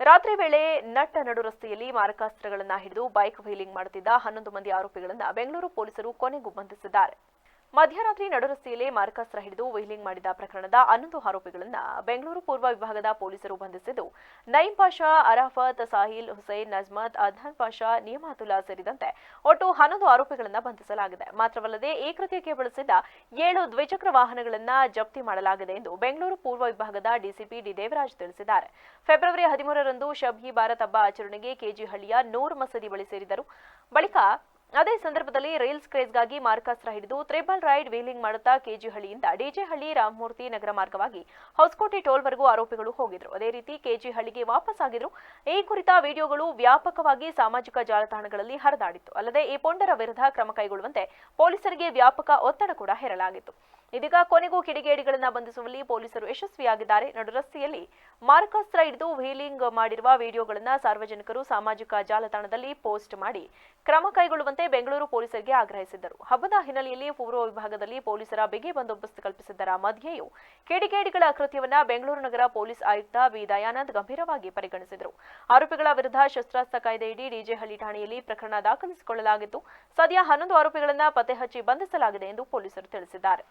ರಾತ್ರಿ ವೇಳೆ ನಟ್ಟ ನಡು ರಸ್ತೆಯಲ್ಲಿ ಮಾರಕಾಸ್ತ್ರಗಳನ್ನು ಹಿಡಿದು ಬೈಕ್ ವೀಲಿಂಗ್ ಮಾಡುತ್ತಿದ್ದ ಹನ್ನೊಂದು ಮಂದಿ ಆರೋಪಿಗಳನ್ನು ಬೆಂಗಳೂರು ಪೊಲೀಸರು ಕೊನೆಗೂ ಬಂಧಿಸಿದ್ದಾರೆ. ಮಧ್ಯರಾತ್ರಿ ನಡುರಸ್ತೆಯಲ್ಲಿ ಮಾರಕಾಸ್ತ್ರ ಹಿಡಿದು ವೀಲಿಂಗ್ ಮಾಡಿದ ಪ್ರಕರಣದ ಹನ್ನೊಂದು ಆರೋಪಿಗಳನ್ನು ಬೆಂಗಳೂರು ಪೂರ್ವ ವಿಭಾಗದ ಪೊಲೀಸರು ಬಂಧಿಸಿದ್ದು, ನೈಮ್ ಪಾಷಾ, ಅರಾಫತ್, ಸಾಹಿಲ್ ಹುಸೈನ್, ನಜ್ಮತ್, ಅದ್ನಾನ್ ಪಾಷಾ, ನಿಯಮಾತುಲ್ಲಾ ಸೇರಿದಂತೆ ಒಟ್ಟು ಹನ್ನೊಂದು ಆರೋಪಿಗಳನ್ನು ಬಂಧಿಸಲಾಗಿದೆ. ಮಾತ್ರವಲ್ಲದೆ ಈ ಕೃತ್ಯಕ್ಕೆ ಬಳಸಿದ್ದ ಏಳು ದ್ವಿಚಕ್ರ ವಾಹನಗಳನ್ನ ಜಪ್ತಿ ಮಾಡಲಾಗಿದೆ ಎಂದು ಬೆಂಗಳೂರು ಪೂರ್ವ ವಿಭಾಗದ ಡಿಸಿಪಿ ಡಿ ದೇವರಾಜ್ ತಿಳಿಸಿದ್ದಾರೆ. ಫೆಬ್ರವರಿ ಹದಿಮೂರರಂದು ಶಬ್ ಭಾರತ್ ಹಬ್ಬ ಆಚರಣೆಗೆ ಕೆಜಿಹಳ್ಳಿಯ ನೂರ್ ಮಸದಿ ಬಳಿ ಸೇರಿದರು. ಬಳಿಕ ಅದೇ ಸಂದರ್ಭದಲ್ಲಿ ರೈಲ್ಸ್ ಕ್ರೇಜ್ಗಾಗಿ ಮಾರ್ಕಾಸ್ತ್ರ ಹಿಡಿದು ತ್ರಿಬಲ್ ರೈಡ್ ವೀಲಿಂಗ್ ಮಾಡುತ್ತಾ ಕೆಜಿಹಳ್ಳಿಯಿಂದ ಡಿಜೆಹಳ್ಳಿ ರಾಮಮೂರ್ತಿ ನಗರ ಮಾರ್ಗವಾಗಿ ಹೊಸಕೋಟೆ ಟೋಲ್ವರೆಗೂ ಆರೋಪಿಗಳು ಹೋಗಿದ್ರು. ಅದೇ ರೀತಿ ಕೆಜಿಹಳ್ಳಿಗೆ ವಾಪಸ್ ಆಗಿದ್ರು. ಈ ಕುರಿತ ವಿಡಿಯೋಗಳು ವ್ಯಾಪಕವಾಗಿ ಸಾಮಾಜಿಕ ಜಾಲತಾಣಗಳಲ್ಲಿ ಹರಿದಾಡಿತ್ತು. ಅಲ್ಲದೆ ಈ ಪೊಂಡರ ವಿರುದ್ಧ ಕ್ರಮ ಕೈಗೊಳ್ಳುವಂತೆ ಪೊಲೀಸರಿಗೆ ವ್ಯಾಪಕ ಒತ್ತಡ ಕೂಡ ಹೇರಲಾಗಿತ್ತು. ಇದೀಗ ಕೊನೆಗೂ ಕಿಡಿಗೇಡಿಗಳನ್ನ ಬಂಧಿಸುವಲ್ಲಿ ಪೊಲೀಸರು ಯಶಸ್ವಿಯಾಗಿದ್ದಾರೆ. ನಡು, ರಸ್ತೆಯಲ್ಲಿ ಮಾರಕಾಸ್ತ್ರ ಹಿಡಿದು ವೀಲಿಂಗ್ ಮಾಡಿರುವ ವಿಡಿಯೋಗಳನ್ನ ಸಾರ್ವಜನಿಕರು ಸಾಮಾಜಿಕ ಜಾಲತಾಣದಲ್ಲಿ ಪೋಸ್ಟ್ ಮಾಡಿ ಕ್ರಮ ಕೈಗೊಳ್ಳುವಂತೆ ಬೆಂಗಳೂರು ಪೊಲೀಸರಿಗೆ ಆಗ್ರಹಿಸಿದ್ದರು. ಹಬ್ಬದ ಹಿನ್ನೆಲೆಯಲ್ಲಿ ಪೂರ್ವ ವಿಭಾಗದಲ್ಲಿ ಪೊಲೀಸರ ಬಿಗಿ ಬಂದೋಬಸ್ತ್ ಕಲ್ಪಿಸಿದ್ದರ ಮಧ್ಯೆಯೂ ಕಿಡಿಗೇಡಿಗಳ ಕೃತ್ಯವನ್ನ ಬೆಂಗಳೂರು ನಗರ ಪೊಲೀಸ್ ಆಯುಕ್ತ ಬಿ ದಯಾನಂದ್ ಗಂಭೀರವಾಗಿ ಪರಿಗಣಿಸಿದರು. ಆರೋಪಿಗಳ ವಿರುದ್ಧ ಶಸ್ತ್ರಾಸ್ತ್ರ ಕಾಯ್ದೆಯಡಿ ಡಿಜೆಹಳ್ಳಿ ಠಾಣೆಯಲ್ಲಿ ಪ್ರಕರಣ ದಾಖಲಿಸಿಕೊಳ್ಳಲಾಗಿದ್ದು ಸದ್ಯ ಹನ್ನೊಂದು ಆರೋಪಿಗಳನ್ನು ಪತ್ತೆ ಹಚ್ಚಿ ಬಂಧಿಸಲಾಗಿದೆ ಎಂದು ಪೊಲೀಸರು ತಿಳಿಸಿದ್ದಾರೆ.